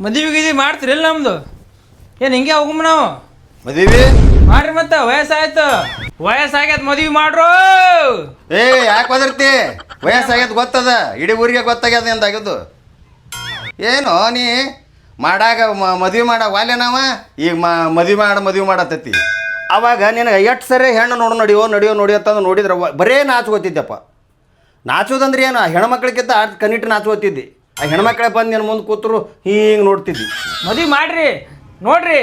ಮದುವೆ ಗಿದ್ವಿ ಮಾಡ್ತೀರಿಲ್ಲ ನಮ್ದು? ಏನು ಹಿಂಗೆ ಹೋಗಮ್ಮ ನಾವು? ಮದುವೆ? ಮಾಡ್ರಿ ಮತ್ತೆ ವಯಸ್ಸಾಯ್ತು. ವಯಸ್ಸಾಗ್ಯದ ಮದ್ವಿ ಮಾಡ್ರು! ಏ ಯಾಕೆ ಬದರ್ತಿ? ವಯಸ್ಸಾಗ್ಯದ ಗೊತ್ತದ? ಇಡೀ ಊರಿಗೆ ಗೊತ್ತಾಗ್ಯದ ಅಂತ ಆಗಿದ್ದು. ಏನು ನೀ ಮಾಡಾಗ ಮದ್ವೆ ಮಾಡಾಗ ವಾಲ್ಯ ನಾವ ಈಗ ಮ ಮದುವೆ ಮಾಡ ಮದುವೆ ಮಾಡತ್ತತಿ. ಅವಾಗ ನಿನಗೆ ಎಷ್ಟು ಸರಿ ಹೆಣ್ಣು ನೋಡು ನಡಿಯೋ ನಡಿಯೋ ನೋಡಿ ಅಂತಂದು ನೋಡಿದ್ರೆ ಬರೇ ನಾಚ್ಕೋತಿದ್ದೆಪ್ಪ. ನಾಚೋದಂದ್ರೆ ಏನು ಆ ಹೆಣ್ಮಕ್ಳಿಗಿಂತ ಆ ಕಣ್ಣಿಟ್ಟು ನಾಚ್ಕೋತಿದ್ದಿ. ಆ ಹೆಣ್ಮಕ್ಳೆ ಬಂದು ನಿನ್ನ ಮುಂದೆ ಕೂತರು ಹಿಂಗೆ ನೋಡ್ತಿದ್ದಿ. ಮದ್ವೆ ಮಾಡ್ರಿ ನೋಡ್ರಿ.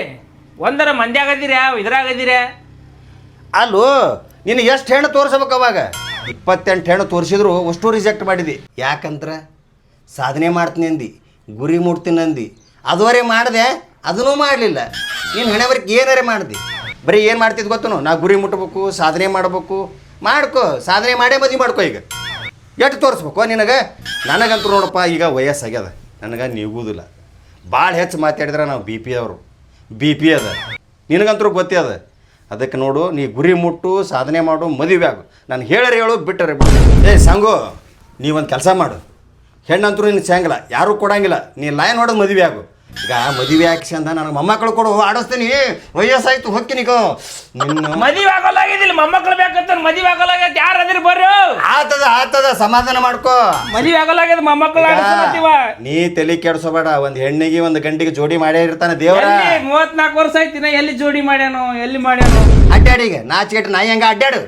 ಒಂದರ ಮಂದ್ಯಾಗದಿರ ಇದ್ರಾಗದಿರ ಅಲ್ಲೋ ನೀನು ಎಷ್ಟು ಹೆಣ್ಣು ತೋರಿಸ್ಬೇಕು ಅವಾಗ? ಇಪ್ಪತ್ತೆಂಟು ಹೆಣ್ಣು ತೋರಿಸಿದ್ರು ಅಷ್ಟು ರಿಜೆಕ್ಟ್ ಮಾಡಿದಿ. ಯಾಕಂದ್ರೆ? ಸಾಧನೆ ಮಾಡ್ತೀನಿ ಅಂದಿ, ಗುರಿ ಮುಟ್ತೀನಿ ಅಂದಿ. ಅದುವರೆ ಮಾಡಿದೆ, ಅದನ್ನೂ ಮಾಡಲಿಲ್ಲ. ನೀನು ಹೆಣವರೆಗೆ ಏನಾರೆ ಮಾಡ್ದೆ? ಬರೀ ಏನು ಮಾಡ್ತಿದ್ದು ಗೊತ್ತನು? ನಾ ಗುರಿ ಮುಟ್ಟಬೇಕು ಸಾಧನೆ ಮಾಡಬೇಕು. ಮಾಡ್ಕೋ, ಸಾಧನೆ ಮಾಡೇ ಮದುವೆ ಮಾಡ್ಕೋ ಈಗ. ಎಷ್ಟು ತೋರಿಸ್ಬೇಕು ನಿನಗೆ? ನನಗಂತೂ ನೋಡಪ್ಪ, ಈಗ ವಯಸ್ಸಾಗ್ಯದ. ನನಗೆ ನೀಗುವುದಿಲ್ಲ ಭಾಳ ಹೆಚ್ಚು ಮಾತಾಡಿದ್ರೆ ನಾವು ಬಿ ಪಿ ಅವರು. ಬಿ ಪಿ ಅದ. ನಿನಗಂತೂ ಗೊತ್ತೇ ಅದ. ಅದಕ್ಕೆ ನೋಡು, ನೀ ಗುರಿ ಮುಟ್ಟು, ಸಾಧನೆ ಮಾಡು, ಮದುವೆ ಆಗು. ನಾನು ಹೇಳರೆ ಹೇಳು ಬಿಟ್ಟರೆ ಬಿಡು. ಏ, ಸಂಗು ನೀವೊಂದು ಕೆಲಸ ಮಾಡು. ಹೆಣ್ಣಂತರೂ ನಿನ್ನ ಚಂಗಿಲ್ಲ ಯಾರೂ ಕೊಡಂಗಿಲ್ಲ. ನೀ ಲೈನ್ ಹೊಡೆದು ಮದುವೆ ಆಗು. ಈಗ ಮದುವೆ ಹಾಕ್ಸಿ ಅಂತ ನನಗೆ ಮೊಮ್ಮಕ್ಕಳು ಕೊಡು ಆಡಿಸ್ತೀನಿ. ವಯಸ್ಸಾಯ್ತು ಹೋಗ್ತೀನಿ ನಿನ್ನ ಮದುವೆ ಆಗೋಲಾಗಿದಿಲ್ಲ ಮೊಮ್ಮಕ್ಳು ಬೇಕಂತ ಮದುವೆ ಆಗೋಲಾಗ್ಯದ ಯಾರು ಅದಿರಿ ಬರ್ರಿ? ಆತದ ಆತದ ಸಮಾಧಾನ ಮಾಡ್ಕೋ. ಮದುವೆ ಆಗಲ್ಲ ಮೊಮ್ಮಕ್ಳು ನೀ ತಲೆ ಕೆಡ್ಸೋಬೇಡ ಒಂದು ಹೆಣ್ಣಿಗೆ ಒಂದು ಗಂಡಿಗೆ ಜೋಡಿ ಮಾಡೇ ಇರ್ತಾನೆ ದೇವರ. ಮೂವತ್ನಾಲ್ಕು ವರ್ಷ ಐತಿ ನಾ ಎಲ್ಲಿ ಜೋಡಿ ಮಾಡ್ಯಾನು ಎಲ್ಲಿ ಮಾಡ್ಯಾನು? ಅಡ್ಡಾಡಿಗೆ ನಾಚಿಗೆಟ್ಟು ನಾಯಿ ಹಂಗ ಅಡ್ಡಾಡು.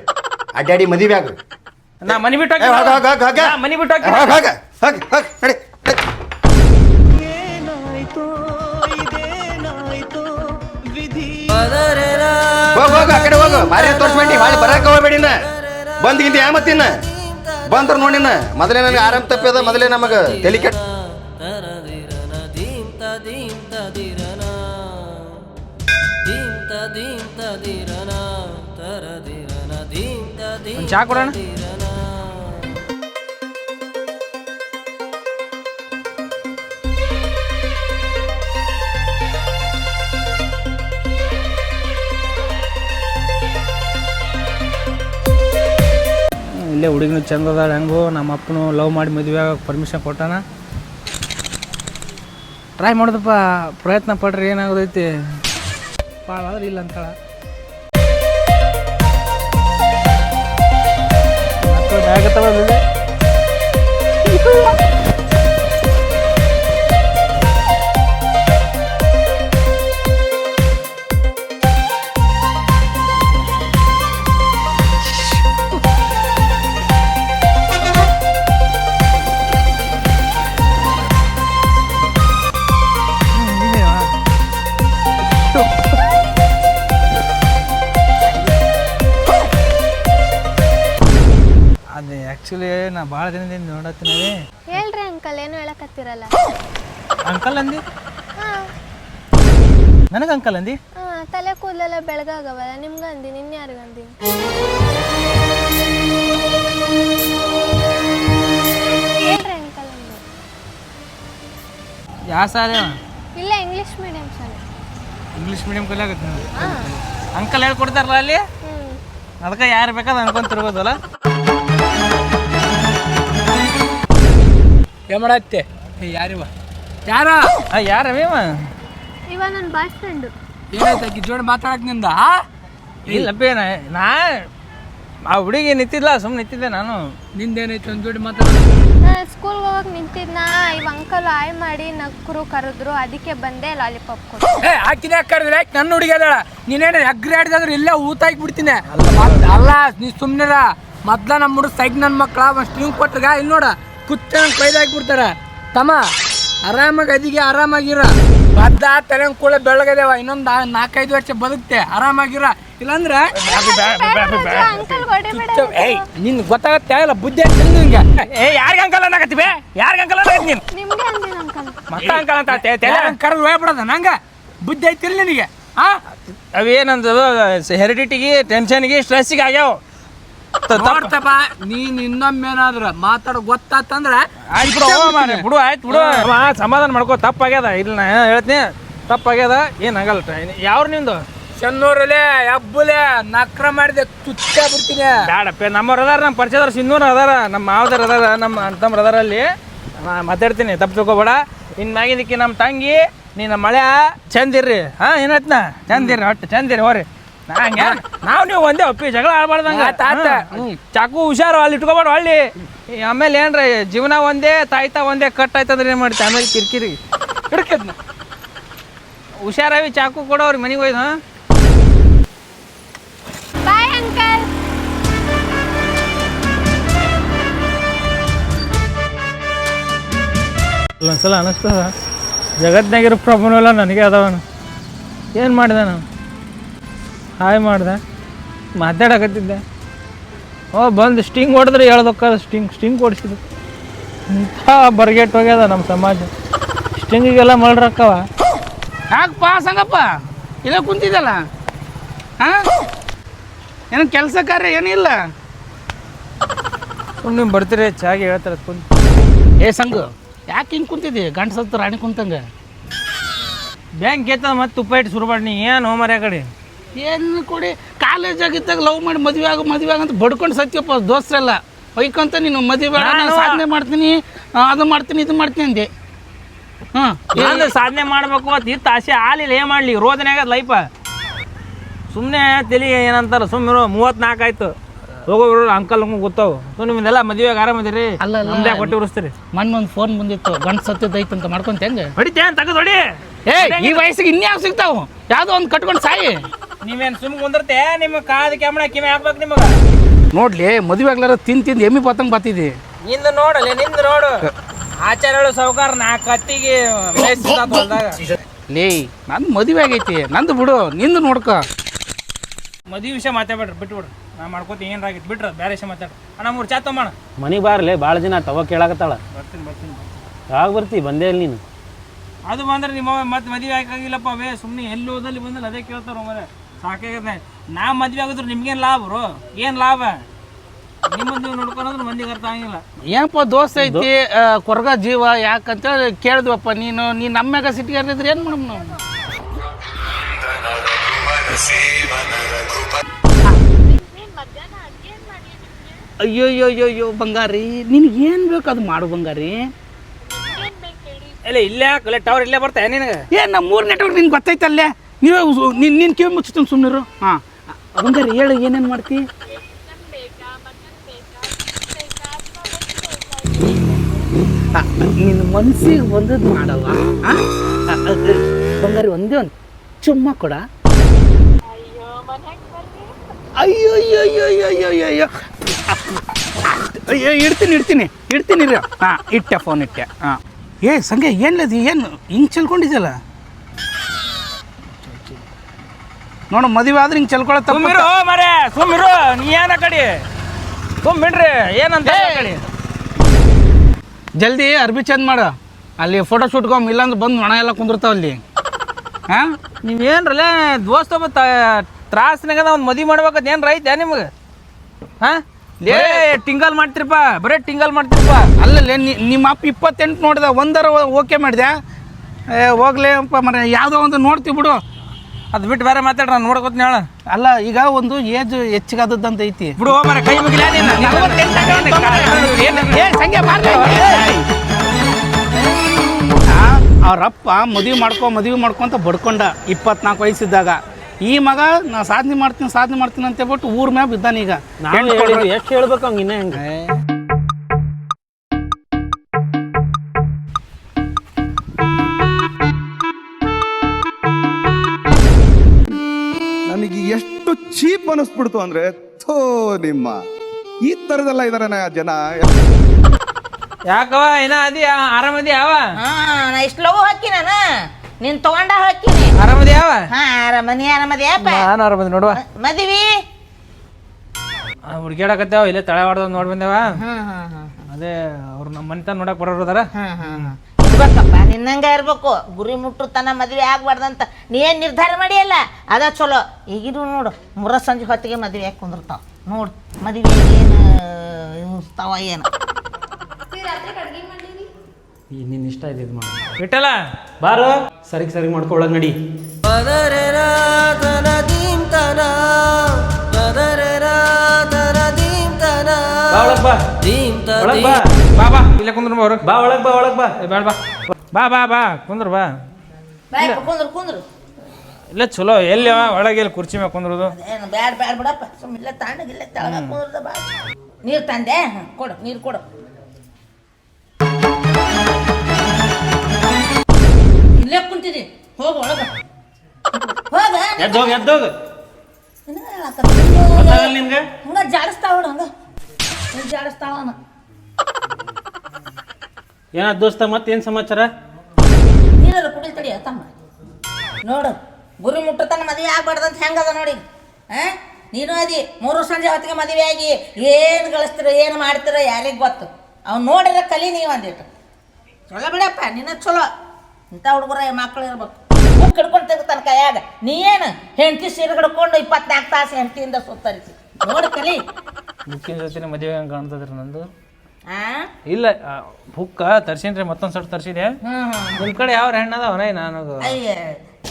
ಅಡ್ಡಾಡಿ ಮದುವೆ ಆಗು. ನಾ ಮನಿ ಬಿಟ್ಟು ಹೋಗಿ ಹೋಗ್, ಹೋಗ್, ಹೋಗ್, ಹೋಗ್. ನಾ ಮನಿ ಬಿಟ್ಟು ಹೋಗ್, ಹೋಗ್, ಹೋಗ್, ನಡಿ, ಹೋಗ್ ಹೋಗು ಆ ಕಡೆ ಹೋಗು. ಮಾರಿ ತೋರ್ಸ್ಬೇಡಿ ಮಾಡಿ ಬರಕ್ಕೆ ಹೋಗ್ಬೇಡಿನ ಬಂದ್ಗಿಂತ ಯಾಮತ್ತಿನ ಬಂದ್ರ ನೋಡಿನ ಮೊದಲೇ ನನಗೆ ಆರಾಮ್ ತಪ್ಪಿದ ಮೊದಲೇ ನಮಗೆ ತಲೆ ಕೆಟ್ಟ ಚಾ ಕೊಡೋಣ? ಇಲ್ಲೇ ಹುಡುಗಿನ ಚಂದ ಅದಾಳ ಹೆಂಗೋ, ನಮ್ಮ ಅಪ್ಪನು ಲವ್ ಮಾಡಿ ಮದುವೆ ಆಗೋಕೆ ಪರ್ಮಿಷನ್ ಕೊಟ್ಟಾನ. ಟ್ರೈ ಮಾಡೋದಪ್ಪ, ಪ್ರಯತ್ನ ಪಡ್ರಿ, ಏನಾಗೋದೈತಿ? ಭಾಳ ಆದ್ರೆ ಇಲ್ಲ ಅಂತಾಳ. ಮಕ್ಕಳು ಆ್ಯಕ್ಚುಲಿ ನಾ ಭಾಳ ದಿನದಿಂದ ನೋಡತ್ತೀನಿ ಹೇಳ್ರಿ ಅಂಕಲ್ ಏನು ಹೇಳಕತ್ತಿರಲ್ಲ? ಅಂಕಲ್ ಅಂದಿ? ಹಾ. ನನಗೆ ಅಂಕಲ್ ಅಂದಿ? ಹಾ ತಲೆ ಕೂದಲೆಲ್ಲ ಬೆಳಗಾಗವಲ್ಲ ನಿಮ್ಗ ಅಂದಿ ನಿನ್ ಯಾರಿಗ ಅಂದಿ? ಹೇಳ್ರಿ ಅಂಕಲ್ ಅಂದು. ಯಾವ ಸಾರಿ ಇಲ್ಲ ಇಂಗ್ಲಿಷ್ ಮೀಡಿಯಂ ಶಾಲೆ ಇಂಗ್ಲಿಷ್ ಮೀಡಿಯಂ ಕಲಿಯಾಗತ್ತೆ ಹಾ. ಅಂಕಲ್ ಹೇಳ್ಕೊಡ್ತಾರಲ್ಲ ಅಲ್ಲಿ? ಅದಕ್ಕ ಅದಕ್ಕೆ ಯಾರು ಬೇಕಾದ್ರೆ ಅನ್ಕೊಂತಿರ್ಬೋದಲ್ಲ ಏನ್ ಮಾಡತ್ತೆ ಏ ಯಾರಿವ? ಯಾರ? ಯಾರವೇವ ಇವ? ನನ್ನ ಬಾಯ್ ಫ್ರೆಂಡ್ ಏನಾಯ್ತು ಆಕಿ? ಜೋಡಿ ಮಾತಾಡಕ್ನಿಂದ ಇಲ್ಲಪ್ಪೇ ನಾ ನಾ ಆ ಹುಡುಗಿ ನಿಂತಿದ್ಲ ಸುಮ್ಮನೆ ನಿಂತಿದ್ದೆ ನಾನು. ನಿಂದೇನಾಯ್ತು ಒಂದು ಜೋಡಿ ಮಾತಾಡ. ಸ್ಕೂಲ್ ಹೋಗಕ್ ನಿಂತಿದ್ನ. ಇವ ಅಂಕಲ್ ಆಯ್ ಮಾಡಿ ನಕ್ಕರು ಕರೆದ್ರು. ಅದಕ್ಕೆ ಬಂದೆ ಲಾಲಿಪಾಪ್ ಕೊಟ್ಟು. ಏ ಆಕಿನ ಕರೆದ್ರೆ ಯಾಕೆ ನನ್ನ ಹುಡುಗಿ ಅದಾಳ? ನೀನೇನು ಅಗ್ರಿ ಆಡಿದಾದ್ರೆ ಇಲ್ಲೇ ಊತಾಕಿ ಬಿಡ್ತೀನಿ ಮತ್ತ್ ಅಲ್ಲ ನೀ ಸುಮ್ಮನಿರ ಮೊದ್ಲ ನಮ್ಮ ಹುಡುಗ ಸೈಡ್ ನನ್ನ ಮಕ್ಕಳ ಒಂದು ಸ್ಟ್ರಿಂಗ್ ಕೊಟ್ರಗ ಇಲ್ಲಿ ನೋಡ. ಕುತ್ತೆ ಕೈದಾಗಿ ಬಿಡ್ತಾರ ತಮ್ಮ ಆರಾಮಾಗಿ ಅದಿಗೆ ಆರಾಮಾಗಿರ. ಬದ್ದ ತಲೆ ಕೂಡ ಬೆಳಗದೇವ ಇನ್ನೊಂದು ನಾಲ್ಕೈದು ವರ್ಷ ಬದುಕ್ತೆ ಆರಾಮಾಗಿರ. ಇಲ್ಲಾಂದ್ರೆ ನಿನ್ ಗೊತ್ತಾಗತ್ತೆ ಇಲ್ಲ ಬುದ್ಧಿ ಅಂತ ನಿಂಗೆ ಏ ಯಾರಿಗೆ ಅಂಕಲ್ ಅನ್ನಕತ್ತೀವಿ ಯಾರಿಗೆ ಅಂಕಲ್ ಅನ್ನಕತ್ತಿ ನೀನು? ಮತ್ತ ಅಂಕಲ್. ಮಕ್ಕ ಅಂಕಲ್ ಅಂತ ತಲೆ ಕರೆದು ಹೋಗ್ಬಿಡೋದ ನಂಗ ಬುದ್ಧಿ ಐತಿಲ್ಲ ನಿನಗೆ ಆ? ಅವೇನಂದ್ರೆ ಹೆರಿಡಿಟಿಗೆ ಟೆನ್ಷನ್ಗೆ ಸ್ಟ್ರೆಸ್ಸಿಗೆ ಆಗ್ಯಾವ. ನೋಡ್ತಪ್ಪ ನೀನ್ ಇನ್ನೊಮ್ಮೇನಾದ್ರ ಮಾತಾಡ ಗೊತ್ತಾತಂದ್ರ ಆಯ್ತು ಬಿಡು ಆಯ್ತು ಬಿಡು. ಸಮಾಧಾನ ಮಾಡ್ಕೋ ತಪ್ಪಾಗ್ಯದ. ಇಲ್ಲ ನಾ ಹೇಳ್ತೀನಿ? ತಪ್ಪಾಗ್ಯದ ಏನಾಗಲ್ಲ ಯಾವ್ರು ನಿಂದು? ಚೆನ್ನೂರಲೆ ಹಬ್ಬಲೆ ನಕ್ರ ಮಾಡಿದೆ ತುಚ್ಚ ಬಿಡ್ತೀನಿ. ಬ್ಯಾಡಪ್ಪ ನಮ್ಮವ್ರು ಅದಾರ ನಮ್ಮ ಪರಿಚಯದವ್ರು ಸಿನ್ನೂರು ಅದಾರ ನಮ್ಮ ಮಾವದವ್ರು ಅದಾರ ನಮ್ಮ ಅಂತಮ್ರ ಅದಾರ ಅಲ್ಲಿ ನಾ ಮಾತಾಡ್ತೀನಿ ತಪ್ಪು ತಿಳ್ಕೊಬೇಡ. ಇನ್ ಮ್ಯಾಗಿದ್ದಕ್ಕೆ ನಮ್ಮ ತಂಗಿ ನೀನು ಮಳೆ ಚಂದಿರ್ರಿ. ಹಾ ಹಾಂ ಏನತ್ನ ಚಂದ ಇರ್ರಿ ಒಟ್ಟು ಚಂದ ಇರ್ರಿ ಹೋರಿ. ನಾವು ನೀವು ಒಂದೇ ಒಪ್ಪಿ ಜಗಳ ಆಡ್ಬಾರ್ದಂಗ. ತಾತ. ಚಾಕು ಹುಷಾರು ಅಲ್ಲಿ ಇಟ್ಕೊಬೇಡ ಹಳ್ಳಿ. ಆಮೇಲೆ ಏನ್ರಿ ಜೀವನ ಒಂದೇ ತಾಯ್ತಾ ಒಂದೇ ಕಟ್ ಆಯ್ತಂದ್ರೆ ಏನು ಮಾಡ್ತಿ? ಆಮೇಲೆ ಕಿರಿಕಿರಿ. ಹಿಡ್ಕದ್ನ. ಹುಷಾರಾಗಿ ಚಾಕು ಕೊಡೋರಿ ಮನೆಗೆ ಹೋಯ್ದು ಒಂದ್ಸಲ ಅನಿಸ್ತದ? ಜಗತ್ನಾಗಿರೋ ಪ್ರಾಬ್ಲಮ್ ಎಲ್ಲ ನನಗೆ ಅದಾವನು. ಏನು ಮಾಡಿದೆ ನಾನು? ಹಾಯ್ ಮಾಡಿದೆ. ಮಾತಾಡಕತ್ತಿದ್ದೆ. ಓ ಬಂದು ಸ್ಟಿಂಗ್ ಹೊಡೆದ್ರೆ ಹೇಳ್ದಕ್ಕ ಸ್ಟಿಂಗ್ ಸ್ಟಿಂಗ್ ಕೊಡಿಸಿದ್ರು. ಇಂಥ ಬರ್ಗೆಟ್ ಹೋಗ್ಯದ ನಮ್ಮ ಸಮಾಜ. ಸ್ಟಿಂಗಿಗೆಲ್ಲ ಮಳ್ರಕ್ಕವ ಪಾಸ್ ಸಂಗಪ್ಪ? ಇಲ್ಲ ಕುಂತಿದ್ದಲ್ಲ? ಹಾಂ? ಏನು ಕೆಲಸ ಕಾರ್ಯ ಏನಿಲ್ಲ ನೀವು ಬರ್ತೀರಿ ಚಾಗಿ ಹೇಳ್ತಾರೆ ಕುಂತ. ಏ ಸಂಗು ಯಾಕೆ ಹಿಂಗೆ ಕುಂತಿದ್ದಿ? ಗಂಟು ಸತ್ತು ರಾಣಿ ಕುಂತಂಗ. ಬ್ಯಾಂಕ್ ಗೆತ್ತ ಮತ್ತೆ ತುಪ್ಪ ಇಟ್ಟು ಶುರು ಮಾಡಿ ನೀ ಏನು ಮರ್ಯಾ ಕಡೆ? ಏನು ಕೊಡಿ? ಕಾಲೇಜ್ ಆಗಿದ್ದಾಗ ಲವ್ ಮಾಡಿ ಮದುವೆ ಆಗು ಮದುವೆ ಆಗಂತ ಬಡ್ಕೊಂಡು ಸತ್ಯಪ್ಪ ದೋಸ್ತರೆಲ್ಲ. ಒಯ್ಕೊಂತ ನೀನು ಮದುವೆ ನಾನು ಸಾಧನೆ ಮಾಡ್ತೀನಿ. ಅದು ಮಾಡ್ತೀನಿ ಇದು ಮಾಡ್ತೀನಿ ಅಂದೆ. ಹಾಂ ಸಾಧನೆ ಮಾಡ್ಬೇಕು ಅಂತ ಇತ್ತು ಆಸೆ ಆಲಿಲ್ಲ ಏನು ಮಾಡಲಿ? ರೋದನೆ ಆಗದ ಲೈಫ ಸುಮ್ಮನೆ ತಲೆ ಏನಂತಾರ ಸುಮ್ಮನೆ ಮೂವತ್ನಾಲ್ಕು ಆಯ್ತು. ಹೋಗೋ ಅಂಕಲ್ ಗೊತ್ತಾವು. ಸೊ ನಿಮ್ದೆಲ್ಲ ಮದುವೆಗೆ ಆರಾಮದಿರಿ ಅಲ್ಲ, ಅಲ್ಲ. ನಮ್ದು ಕೊಟ್ಟು ಉರಿಸ್ತೀರಿ. ಮೊನ್ನೆ ಒಂದು ಫೋನ್ ಬಂದಿತ್ತು ಗಂಡ ಸತ್ತಿದ್ದೈತೆ ಅಂತ ಮಾಡ್ಕೊಂತ ಹೆಂಗೆ? ಹೊಡಿತೇನ್ ತಗದ್ ಹೊಡಿ. ಏ ಈ ವಯಸ್ಸಿಗೆ ಇನ್ಯಾವ ಸಿಗ್ತಾವು? ಯಾವುದೋ ಒಂದು ಕಟ್ಕೊಂಡು ಸಾಯಿ. ನೀವೇನು ಸುಮ್ ಕುಂದಿರ್ತೆ ನಿಮ್ಮ ಕಾದ ಕ್ಯಾಮ್ರಾ ಕಿವಿ ಹಾಕ್ಬೇಕು ನಿಮಗೆ. ನೋಡ್ಲಿ ಮದ್ವೆ ಆಗ್ಲಾರ ತಿಂದು ತಿಂದು ಎಮ್ಮಿ ಪತಂಗ್ ಬತ್ತಿದ್ದಿ ನಿಂದು ನೋಡಲ್ಲ ನಿಂದ ನೋಡು. ಆಚಾರ್ಯಗಳು ಸೌಕಾರ ನಾ ಕತ್ತಿಗೆ ಲೇ ನಂದು ಮದುವೆ ಆಗೈತಿ. ನಂದು ಬಿಡು ನಿಂದು ನೋಡ್ಕ. ಮದುವೆ ವಿಷಯ ಮಾತಾಡ್ಬೇಡ್ರಿ ಬಿಟ್ಬಿಡ್ರಿ ನಾ ಮಾಡ್ಕೋತಿ ಏನ್ ಆಗಿತ್ತು ಬಿಟ್ರ ಬೇರೆ ವಿಷಯ ಮಾತಾಡ್ರಿ ಅಣ್ಣ ಮೂರು ಚಾ ಮಾಡು ಮನೆಗೆ ಬಾರ್ಲೆ ಭಾಳ ದಿನ ತವ ಕೇಳಾಕತ್ತಾಳ. ಬರ್ತೀನಿ ಬರ್ತೀನಿ ಯಾವಾಗ ಬರ್ತಿ? ಬಂದೇ ಇಲ್ಲ ನೀನು. ಅದು ಬಂದ್ರೆ ನಿಮ್ಮ ಮತ್ತೆ ಮದುವೆ ಆಗಿಲ್ಲಪ್ಪ ಅವೇ ಸುಮ್ಮನೆ ಎಲ್ಲಿ ಹೋದಲ್ಲಿ ಬಂದಲ್ಲಿ ಅದೇ ಕೇಳ್ತಾರ ಮರೆ ಸಾಕಾಗತ್ತೆ ನಾ ಮದ್ವೆ ಆಗಿದ್ರು ನಿಮ್ಗೇನು ಲಾಭ ಬ್ರೋ? ಏನು ಲಾಭ? ನಿಮ್ಮದು ನೀವು ನೋಡ್ಕೊಂಡ್ರೆ ಮಂದಿಗೆ ಅರ್ಥ ಆಗಿಲ್ಲ ಏನಪ್ಪ ದೋಸ್ತ ಐತಿ ಕೊರಗ ಜೀವ ಯಾಕಂತ ಕೇಳಿದ್ವಪ್ಪ ನೀನು ನೀ ನಮ್ಮ್ಯಾಗ ಸಿಟ್ಟಿಗೆ ಇರ್ತಿದ್ರೆ ಏನು ಮಾಡಮ್ ನಾವು? ಅಯ್ಯೋ ಅಯ್ಯೋ ಅಯ್ಯೋ ಅಯ್ಯೋ ಬಂಗಾರಿ ನಿನಗೆ ಏನು ಬೇಕು ಅದು ಮಾಡು ಬಂಗಾರಿ. ಇಲ್ಲ ಇಲ್ಲೇ ಕಲೆ ಟವರ್ ಇಲ್ಲೇ ಬರ್ತಾ ನಿನಗೆ? ಏ ನಮ್ಮ ಮೂರು ನೆಟ್ವರ್ಕ್ ನಿನ್ಗೆ ಗೊತ್ತೈತಲ್ಲೇ? ನೀವೇ ನಿನ್ನ ನಿನ್ನ ಕಿವಿ ಮುಚ್ಚುತ್ತೀನಿ ಸುಮ್ಮನಿರು ಹಾಂ. ಹಂಗಾರೆ ಹೇಳು ಏನೇನು ಮಾಡ್ತಿ? ನಿನ್ನ ಮನ್ಸಿಗೆ ಒಂದದ್ ಮಾಡಲ್ಲ. ಬಂಗಾರ ಒಂದೇ ಒಂದು ಚುಮ್ಮ ಕೊಡ. ಅಯ್ಯೋ ಅಯ್ಯೋ ಅಯ್ಯೋ ಅಯ್ಯೋ ಅಯ್ಯೋ ಅಯ್ಯೋ. ಇಡ್ತೀನಿ ಇಡ್ತೀನಿ. ಇಡ್ತೀನಿ ರೀ ಹಾಂ ಇಟ್ಟೆ ಫೋನ್ ಇಟ್ಟೆ. ಹಾಂ. ಏ ಸಂಗೆ ಏನ್ಲದಿ ಏನು ಹಿಂಗೆ ಚೆಲ್ಕೊಂಡಿದ್ಯಲ್ಲ? ನೋಡು ಮದುವೆ ಆದ್ರೆ ಹಿಂಗೆ ಚೆಲ್ಕೊಳ್ಳೋ ಸುಮ್ಮಿರು ಮರೆ ಸುಮ್ಮಿರು ನೀ ಏನ ಕಡಿ? ಸುಮ್ ಬಿಡ್ರಿ ಏನಂತ ಹೇಳಿ ಜಲ್ದಿ ಅರ್ಬಿ ಚೇಂಜ್ ಮಾಡು. ಅಲ್ಲಿ ಫೋಟೋ ಶೂಟ್ ಶೂಟ್ಕೊಮ್ ಇಲ್ಲಾಂದ್ರೆ ಬಂದು ಹಣ ಎಲ್ಲ ಕುಂದಿರ್ತಾವ ಅಲ್ಲಿ. ಹಾಂ? ನೀವೇನ್ರಲ್ಲೇ ದೋಸ್ತ ಒಬ್ಬ ತ್ರಾಸ್ನಾಗದ ಒಂದು ಮದುವೆ ಮಾಡ್ಬೇಕಂತ ಏನು ರೈತ ನಿಮಗೆ? ಹಾಂ? ಲೇ ಟಿಂಗಲ್ ಮಾಡ್ತಿರಪ್ಪ ಬರೇ ಟಿಂಗಲ್ ಮಾಡ್ತಿರಪ್ಪ ಅಲ್ಲಲ್ಲೇ ನಿ- ನಿಮ್ಮ ಅಪ್ಪ ಇಪ್ಪತ್ತೆಂಟು ನೋಡಿದೆ ಒಂದರ ಓಕೆ ಮಾಡಿದೆ ಏ ಹೋಗ್ಲೇ ಅಪ್ಪ ಮರ ಯಾವುದೋ ಒಂದು ನೋಡ್ತೀವಿ ಬಿಡು. ಅದು ಬಿಟ್ಟು ಬೇರೆ ಮಾತಾಡ್ರ ನಾನು ನೋಡ್ಕೊತೀನಿ ಹೇಳ. ಅಲ್ಲ ಈಗ ಒಂದು ಏಜ್ ಹೆಚ್ಚಿಗಾದದ್ದಂತ ಐತಿ ಬಿಡು ಮರ ಕೈ ಮುಗಿಲ ಅವ್ರಪ್ಪ ಮದುವೆ ಮಾಡ್ಕೊ ಮದುವೆ ಮಾಡ್ಕೊಂತ ಬಡ್ಕೊಂಡ ಇಪ್ಪತ್ನಾಲ್ಕು ವಯಸ್ಸಿದ್ದಾಗ. ಈ ಮಗ ನಾ ಸಾಧನೆ ಮಾಡ್ತೀನಿ ಸಾಧನೆ ಮಾಡ್ತೀನಿ ಅಂತ ಹೇಳ್ಬಿಟ್ಟು ಊರ್ ಮ್ಯಾಗ ಬಿದ್ದಾನೀಗ ಎಷ್ಟು ಹೇಳ್ಬೇಕು ಹಂಗೆ ಇನ್ನೇ ಹೆಂಗೆ? ಚೀಪ್ ಅನಿಸ್ಬಿಡ್ತು ಅಂದ್ರೆ ಥೋ ನಿಮ್ಮ. ಈ ತರದೆಲ್ಲ ಇದಾರೆ ಜನ. ಯಾಕವ ಏನ ಅದಿ ಆರಾಮದಿ ಯಾವ? ಹಾ ನಾ ಇಷ್ಟು ಲವ್ ಹಾಕಿ ನಾನು. ನೀನ್ ತಗೊಂಡ ಹಾಕಿನಿ. ಆರಾಮದಿ ಯಾವ? ಹಾ ಆರಾಮನಿ ಆರಾಮದಿ ಆರಾಮದ್ಯಾಪ ನಾನು ಆರಾಮದಿ ನೋಡುವ. ಮದಿವಿ. ಹುಡ್ಕ್ಯಾಡಕತ್ತೇವ ಇಲ್ಲೇ ತಳ ಹೊಡ್ದ ನೋಡಿ ಬಂದೇವ. ಹ್ಮ್ ಹ್ಮ್ ಹ್ಮ್ ಅದೇ ಅವ್ರು ನಮ್ಮ ಮನೆ ತನ ನೋಡಕ್ ಬರೋರು ಅದಾರ. ನಿನ್ನಂಗ ಇರ್ಬೇಕು. ಗುರಿ ಮುಟ್ಟು ತನ್ನ ಮದುವೆ ಆಗ್ಬಾರ್ದಂತ ನೀ ಏನು ನಿರ್ಧಾರ ಮಾಡಿಯಲ್ಲ? ಅದ ಚಲೋ. ಈಗಿದು ನೋಡು ಮುರ ಸಂಜೆ ಹೊತ್ತಿಗೆ ಮದುವೆ ಯಾಕೆ ಕುಂದಿರ್ತಾವ. ನೋಡು ಮದುವೆ ಏನು ಇರ್ತಾವ ಏನು? ನಿನ್ನ ಇಷ್ಟ ಇದೆ ಇದು ಮಾಡಿ. ಬಿಟ್ಟಲ್ಲ ಬಾರು. ಸರಿಗೆ ಸರಿ ಮಾಡ್ಕೊಳ್ಳೋದು ನಡಿ. ಬಾ ಒಳಗ್ ಬಾ. ಒಳಗ್ ಬಾ. ಬಾ ಬಾ. ಇಲ್ಲೇ ಕುಂದ್ರ ಬಾ ಬಾ ಒಳಗ್ ಬಾ ಒಳಗ್ ಬಾ. ಬೇಡ ಬಾ. ಬಾ ಬಾ ಬಾ ಕುಂದ್ರ ಬಾ. ಕುಂದ್ರು ಕುಂದ್ರು. ಇಲ್ಲ ಚಲೋ ಎಲ್ಲಿ ಒಳಗೆ ಎಲ್ಲಿ ಕುರ್ಚಿ ಮೇಲೆ ಕುಂದ್ರದು? ಏನು ಬ್ಯಾಡ ಬ್ಯಾಡ ಬಿಡಪ್ಪ. ಸುಮ್ಮನೆ ತಣ್ಣಗಿಲ್ಲ ತೆಳಗ ಕುಂದ್ರದ ಬಾ. ನೀರು ತಂದೆ? ಕೊಡು ನೀರು ಕೊಡು. ಇಲ್ಲೇ ಕುಂತೀರಿ ಹೋಗ ಒಳಗ. ಹೋಗ. ಎದ್ದೋಗ ಎದ್ದೋಗ. ನಿಮ್ಗೆ ಹಂಗ ಜಾಡಿಸ್ತಾವ ಹಂಗ. ಜಾಡಿಸ್ತಾವ. ಏನ ದೋಸ್ತ ಮತ್ತೇನ್ ಸಮಾಚಾರ? ನೀರಲ್ಲ ಕುಡಿ ತಡಿ ತಮ್ಮ. ನೋಡು ಗುರಿ ಮುಟ್ಟತನ ಮದುವೆ ಆಗ್ಬಾರ್ದಂತ ಹೆಂಗದ ನೋಡಿ. ಹಾಂ ನೀನು ಅದಿ ಮೂರು ಸಂಜೆ ಹೊತ್ತಿಗೆ ಮದುವೆ ಆಗಿ ಏನು ಗಳಿಸ್ತೀರ ಏನು ಮಾಡ್ತೀರ ಯಾರಿಗೆ ಗೊತ್ತು. ಅವ್ನು ನೋಡಿದ್ರೆ ಕಲಿ ನೀವು ಅಂದಿಟ್ಟು ಚಲೋ ಬಿಡಪ್ಪ ನಿನ್ನ ಚಲೋ. ಇಂಥ ಹುಡುಗರ ಮಕ್ಕಳು ಇರ್ಬೇಕು. ಮುಕ್ ಹಿಡ್ಕೊಂಡು ತೆಗಿತಾನ ಕೈಯಾಗ ನೀ ಏನು ಹೆಂಡತಿ ಸೀರೆ ಹಿಡ್ಕೊಂಡು ಇಪ್ಪತ್ನಾಲ್ಕು ತಾಸು ಹೆಂಡತಿಯಿಂದ ಸುತ್ತರಿಸಿ. ನೋಡಿ ಕಲಿ. ಮುಖ್ಯ ಜೊತೆ ಮದುವೆ ಹೆಂಗೆ ಕಾಣ್ತದ್ರಿ ನಂದು? ಇಲ್ಲ ಬುಕ್ಕ ತರ್ಸಿನ್ರಿ ಮತ್ತೊಂದ್ ಸಟ್ ತರ್ಸಿದೆ ಹ್ಞೂ ಕಡೆ ಯಾವ ಹೆಣ್ಣು ಅದಾವ ನಾನು ಅಯ್ಯ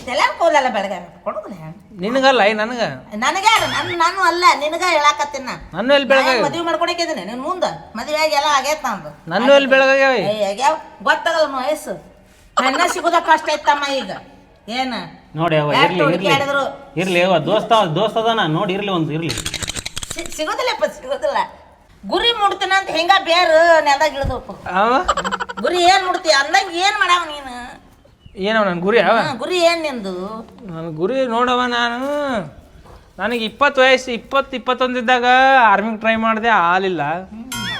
ತಲೆ ಕೋಲಲ್ಲ ಬೆಳಗಾರ ಕೊಡೋದಿಲ್ಲ ನಿನಗಲ್ಲ ಐ ನನಗೆ? ನನಗೆ ನನ್ನ ನಾನು ಅಲ್ಲ ನಿನಗ ಹೇಳಾಕತ್ತೀನಿ ನಾನು. ನನ್ನ ಎಲ್ಲಿ ಬೆಳಗಾಗ ಮದುವೆ ಮಾಡ್ಕೊಳಕಿದ್ದೀನಿ ನಿನ್ ಮುಂದೆ. ಮದುವೆ ಆಗಿ ಎಲ್ಲ ಆಗೈತೆ ನಂದು. ನನ್ನ ಎಲ್ಲಿ ಬೆಳಗಾಗ್ಯಾವ ಆಗ್ಯಾವ? ಗೊತ್ತಾಗಲ್ಲ ವಯಸ್ಸು. ಹೆಣ್ಣ ಸಿಗೋದ ಕಷ್ಟ ಐತಮ್ಮ ಈಗ. ಏನ? ನೋಡಿ ಅವ ಇರ್ಲಿ ಇರ್ಲಿ? ಇರ್ಲಿ ಅವ ದೋಸ್ತ ದೋಸ್ತ ಅದಾನ. ನೋಡಿ ಇರ್ಲಿ ಒಂದು ಇರ್ಲಿ. ಸಿಗೋದಿಲ್ಲಪ್ಪ ಸಿಗೋದಿಲ್ಲ. ಗುರಿ ಮುಡ್ತೀನ ಅಂತ ಹೆಂಗ ಬೇರು ನೆಲದಾಗ ಇಳ್ದೋಕು ಅವ? ಗುರಿ ಏನ್ ಮುಡ್ತಿ? ಅಂದಂಗ ಏನ್ ಮಾಡವ ನೀನು? ಏನವ ನನ್ನ ಗುರಿ ಅವ? ಹ್ಮ್, ಗುರಿ ಏನ್ ನಿಂದು? ನನ್ನ ಗುರಿ ನೋಡವ ನಾನು. ನನಗೆ ಇಪ್ಪತ್ತು ವಯಸ್ಸು ಇಪ್ಪತ್ತು ಇಪ್ಪತ್ತೊಂದಿದ್ದಾಗ ಆರ್ಮಿಗೆ ಟ್ರೈ ಮಾಡಿದೆ ಆಲಿಲ್ಲ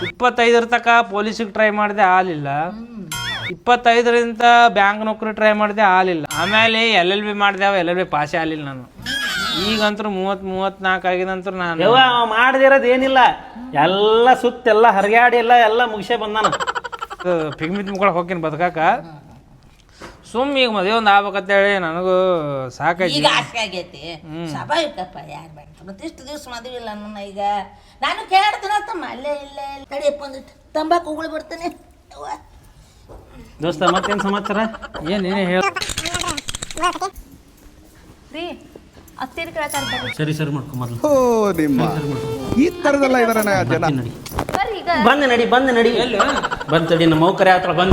ಇಪ್ಪತ್ತೈದರ ತನಕ ಪೊಲೀಸಿಗೆ ಟ್ರೈ ಮಾಡಿದೆ ಆಲಿಲ್ಲ ಇಪ್ಪತ್ತೈದರಿಂದ ಬ್ಯಾಂಕ್ ನೌಕರಿ ಟ್ರೈ ಮಾಡಿದೆ ಆಲಿಲ್ಲ ಆಮೇಲೆ ಎಲ್ ಎಲ್ ಬಿ ಮಾಡಿದೆ ಎಲ್ ಎಲ್ ಬಿ ಪಾಸೇ ಆಗಲಿಲ್ಲ ನಾನು. ಈಗಂತೂ ಮೂವತ್ ಮೂವತ್ತ್ನಾಲ್ಕು ಆಗಿದಂತೂ ನಾನು. ಯವ್ವ ಅವ ಮಾಡದಿರೋದು ಏನಿಲ್ಲ. ಎಲ್ಲ ಸುತ್ತೆಲ್ಲ ಹರಿಯಾಡಿ ಎಲ್ಲ ಎಲ್ಲ ಮುಗಿಸೇ ಬಂದಾನ. ಪಿಗ್ಮಿತ್ ತುಂಬ್ಕೊಳಕ್ ಹೋಗ್ತೀನಿ ಬದುಕಾಕ. ಸುಮ್ ಈಗ ಮದುವೆ ಒಂದು ಆಗ್ಬೇಕಂತೇಳಿ ನನಗೂ ಸಾಕೈತಿ ಈಗ ಆಸೆ ಆಗೈತಿ ಸ್ವಾಭಾವಿಕಪ್ಪ ಯಾರು ಬೇಡ ಮತ್ತಿಷ್ಟು ದಿವಸ ಮದುವೆ ಇಲ್ಲ ನನ್ನ ಈಗ. ನಾನು ಕೇಳ್ತೀನಿ ತಮ್ಮ ಅಲ್ಲೇ ಇಲ್ಲೇ ತಡಿಯಪ್ಪ ಒಂದಿಟ್ಟು ತಂಬಾಕು ಉಗುಳು ಬಿಡ್ತೀನಿ ಅವ್ವ. ದೋಸ್ತ ಮತ್ತೇನ್ ಸಮಾಚಾರ? ಏನು ನೀನೇ ಹೇಳ ರೀ ಅತ್ತಿರ ಕೇಳ್ತಾರೆ ಬರ್ರಿ ಸರಿ ಸರಿ ಮಾಡ್ಕೊ ಮೊದ್ಲು. ಓ ನಿಮ್ಮ. ಈ ತರದೆಲ್ಲ ಇದಾರೆ ಜನ. ನಡಿ. ಬರ್ರಿ ಈಗ. ಬಂದೆ ನಡಿ ಬಂದ ನಡಿ. ಬಂದ್ ತಡಿ ನಮ್ಮ ಮೌಕರ್ಯ ಹತ್ರ ಬಂದ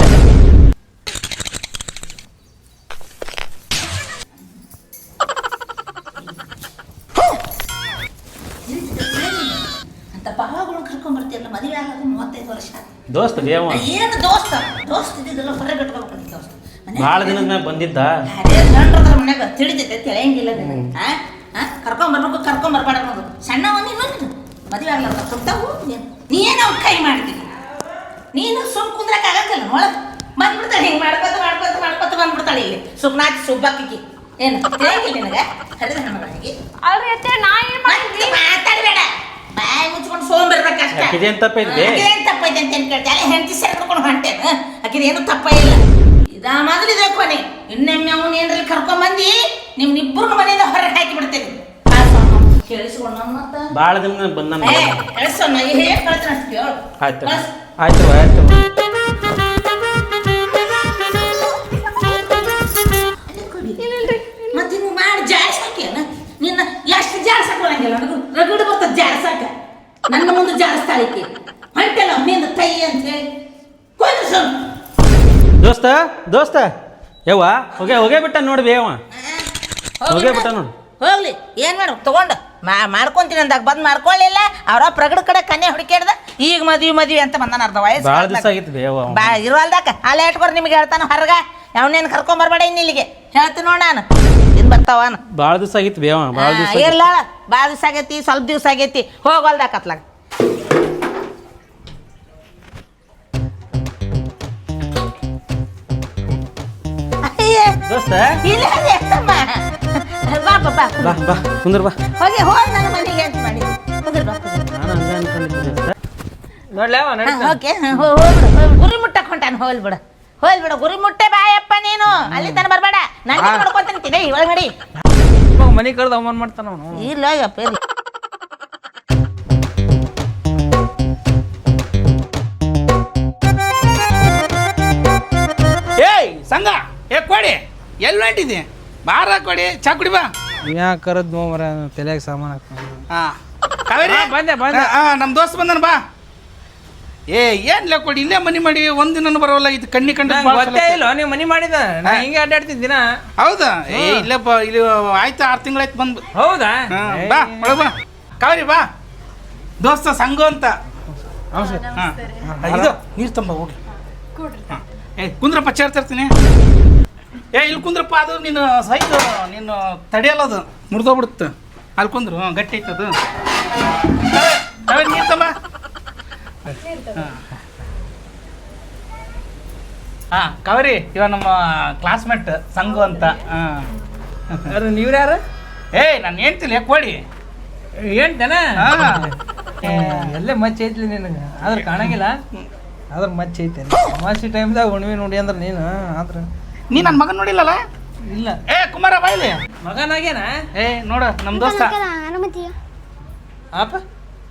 ದೋಸ್ತ ದೇವ. ಏನು ದೋಸ್ತ. ದೋಸ್ತ ಇದ್ದಿದ್ದೆಲ್ಲ ಹೊರಗೆ ಬಿಟ್ಕೋಬೇಕು ದೋಸ್ತ ಮನೆ ಭಾಳ ದಿನದ ಮ್ಯಾಗ ಬಂದಿದ್ದ? ಗಂಡ್ರದ್ರ ಮನ್ಯಾಗ ತಿಳಿತೈತೆ ತಿಳಿಯಂಗಿಲ್ಲ ಆ? ಆ? ಕರ್ಕೊಂಡ್ ಬರ್ಬೇಕು ಕರ್ಕೊಂಡ್ ಬರ್ಬಾರ್ದು ಅನ್ನೋದು ಸಣ್ಣ ಒಂದು ಇನ್ನೊಂದು ಮದುವೆ ಆಗ್ಲಾರ್ದ ಕೊಡ್ತಾವು ನೀನು. ನೀ ಏನು ಕೈ ಮಾಡ್ತೀನಿ ನೀನು ಸುಮ್ ಕುಂದ್ರಕ್ ಆಗಂಗಿಲ್ಲ ಒಳಗೆ ಬಂದ್ಬಿಡ್ತಾಳೆ ಹಿಂಗೆ ಮಾಡ್ಕೊತ ಮಾಡ್ಕೊತ ಮಾಡ್ಕೊತ ಬಂದ್ಬಿಡ್ತಾಳೆ ಇಲ್ಲಿ. ಸುಮ್ನಾಚಿ ಸುಬ್ಬಕ್ಕಿಗೆ. ಏನು ತಿಳಿಯಂಗಿಲ್ಲ ನಿನಗೆ? ಹೆಣ್ಮಗಳಿಗೆ ನಾ ಏನ್ ಮಾತಾಡಬೇಡ. ಬಾಯಿ ಮುಚ್ಕೊಂಡು ಸೋಂಬರ್ಬೇಕಷ್ಟೇ ಆಕಿದೇನ್ ತಪ್ಪೈತಿ ಆಕಿದೇನ್ ತಪ್ಪೈತೆ ಅಂತ ಏನ್ ಕೇಳ್ತಿ? ಅಲ್ಲೇ ಹೆಂಡತಿ ಸೇರ್ಕೊಂಡು ಹೊಂಟೇನು? ಆಕಿದೇನು ತಪ್ಪ ಇಲ್ಲ. ಇದ ಮೊದಲು ಇದೇ ಕೊನೆ. ಇನ್ನೊಮ್ಮೆ ಅವನು ಏನ್ರಲ್ಲಿ ಕರ್ಕೊಂಡ್ ಬಂದಿ ನಿಮ್ನಿಬ್ಬರು ಮನೆಯಿಂದ ಹೊರಗೆ ಹಾಕಿ ಬಿಡ್ತೇನೆ. ಕೇಳಿಸ್ಕೊಂಡು ಮತ್ತ? ಭಾಳ ದಿನ ಬಂದ ಕಳ್ಸೋಣ ಹೇಗೆ ಕಳಿಸ್ತಾನ ಆಯ್ತು. ಆಯ್ತು ಆಯ್ತು. ದೋಸ್ತ ಯವ್ವ ಹೋಗೇ ಹೋಗೇ ಬಿಟ್ಟ ನೋಡಿ ಬೇವ ಹೋಗೇ ಬಿಟ್ಟ ನೋಡು. ಹೋಗ್ಲಿ ಏನ್ ಮಾಡು ತಗೊಂಡು. ಮಾ ಮಾಡ್ಕೊಂತೀನಿ ಅಂದಾಗ ಬಂದ್ ಮಾಡ್ಕೊಳ್ಳಿಲ್ಲ. ಅವ್ರ ಪ್ರಗಡ ಕಡೆ ಕನ್ಯಾ ಹುಡುಕ್ಯಾಡ್ದ. ಈಗ ಮದ್ವಿ ಮದ್ವಿ ಅಂತ ಬಂದಾನ ಅರ್ಧ ವಯಸ್ಸು ಭಾಳ ದಿವಸ ಆಗಿತ್ತು ಅವ. ಬಾ ಇರುವಲ್ದಾಕ. ಅಲ್ಲೇ ನಿಮ್ಗೆ ಹೇಳ್ತಾನ ಹೊರಗ. ಅವನೇನು ಕರ್ಕೊಂಡ್ ಬರ್ಬೇಡ ಇನ್ನು ಇಲ್ಲಿಗೆ. ಹೇಳ್ತೀನಿ ನೋಡ ನಾನು. ಇನ್ ಬರ್ತಾವನ ಭಾಳ ದಿವಸ ಆಗಿತ್ತು ಬೇವ ಭಾಳ ದಿವಸ ಇರ್ಲಾಳ. ಭಾಳ ದಿವಸ ಆಗೈತಿ ಸ್ವಲ್ಪ ದಿವಸ ಆಗೈತಿ. ಹೋಗಲ್ದಾಕ ದೋಸ್ತ? ಇಲ್ಲ ಅದೇ. ಬಾ ಬಾ ಬಾ. ಬಾ ಬಾ ಕುಂದ್ರ ಬಾ. ಹೋಗಿ ಹೋಗಿ ನನ್ನ ಮನೆಗೆ ಅಂತ ಮಾಡಿ. ಕುಂದ್ರ ಬಾ ಕುಂದ್ರ. ನಾನು ಹಂಗ ಅನ್ಕೊಂಡಿದ್ದೆ ದೋಸ್ತ. ನೋಡ್ಲೇವ ಹಾ, ನಡೀತಾ ಓಕೆ ಹಾ, ಹೋ- ಹೋಗ್ಬಿಡು ಹೋಗ್ಬಿಡು. ಗುರಿ ಮುಟ್ಟಕ್ ಹೊಂಟಾನ ಹೋಲ್ ಬಿಡು. ಹೋಲ್ ಬಿಡು. ಗುರಿ ಮುಟ್ಟೆ ಬಾಯಪ್ಪ ನೀನು. ಅಲ್ಲಿ ತನ ಬರಬೇಡ. ನಾನು ಮಾಡ್ಕೊಂತೀನಿ ತಿಳಿ ಒಳಗಡಿ ಮನೆ ಕರೆದು ಅವಮಾನ ಮಾಡ್ತಾನ ಅವನು. ಇಲ್ಲ ಯಪ್ಪ ಇರ್ಲಿ ಏಯ್ ಸಂಘ ಏ ಕೊಡಿ. ಎಲ್ಲಿ ಹೊಂಟಿದ್ದೆ ಬಾರ ಕೊಡಿ ಚಾ ಕುಡಿ ಬಾ. ಯಾ ಕರದ್ ನೋ ಮರ ತಲೆಯಾಗ ಸಾಮಾನು ಹಾ. ಕಾವೇರಿ ಬಂದೆ, ಬಂದೆ. ಹಾ ನಮ್ಮ ದೋಸ್ತ ಬಂದನ ಬಾ. ಏ ಏನ್ ಕೊಡಿ ಇಲ್ಲೇ ಮನಿ ಮಾಡಿ ಒಂದಿನ ಬರೋಲ್ಲ ಇದು ಕಣ್ಣಿ ಕಂಡ ಗೊತ್ತೇ ಇಲ್ಲ ನೀವು ಮನಿ ಮಾಡಿದ? ನಾ ಹಿಂಗೆ ಅಡ್ಡಾಡ್ತಿದ್ದ ದಿನ. ಹೌದಾ? ಏ ಇಲ್ಲಪ್ಪ ಇಲ್ಲಿ ಆಯ್ತು ಆರು ತಿಂಗಳಾಯ್ತು ಬಂದು ಹೌದಾ? ಬಾ ಒಳಗ್ ಬಾ. ಕಾವೇರಿ ಬಾ. ದೋಸ್ತ ಸಂಘ ಅಂತ. ಹಾ. ಇದು ನೀರು ತಂಬ ಹೋಗಿ. ಹಾ. ಏ ಕುಂದ್ರಪ್ಪ ಚೇರ್ ತರ್ತೀನಿ. ಏ ಇಲ್ಲಿ ಕುಂದ್ರಪ್ಪ ಅದು ನೀನು ಸೈಜ್ ನೀನು ತಡೆಯಲ್ಲ ಅದು. ಮುರಿದೋಗ್ಬಿಡುತ್ತೆ. ಅಲ್ಲಿ ಕುಂದ್ರು ಗಟ್ಟಿ ಐತೆ ಅದು. ಹಾಂ ಕವರಿ ಇವ ನಮ್ಮ ಕ್ಲಾಸ್ಮೇಟ್ ಸಂಘು ಅಂತ. ಹಾಂ. ನೀವ್ರು ಯಾರು? ಏಯ್ ನಾನು ಹೇಳ್ತಿಲ್ಲ ಕೊಡಿ ಹೇಳ್ತೇನ. ಎಲ್ಲೇ ಮಚ್ಚ ಐತ್ಲಿ ನಿನಗೆ? ಆದ್ರೆ ಕಾಣಂಗಿಲ್ಲ? ಆದ್ರೆ ಮಚ್ಚ ಐತೆ. ಅಮಾಸಿ ಟೈಮ್ದಾಗ ಉಣ್ವಿ ನೋಡಿ ಅಂದ್ರೆ ನೀನು ಆದ್ರೆ. ನೀ ನನ್ನ ಮಗನ್ ನೋಡಿಲ್ಲಲ್ಲ ಇಲ್ಲ. ಏ ಕುಮಾರ ಬಾಯ್ಲಿ ಮಗನಾಗೇನ ಏ ನೋಡ ನಮ್ಮ ದೋಸ್ತ. ಅನುಮತಿ ಆಪ.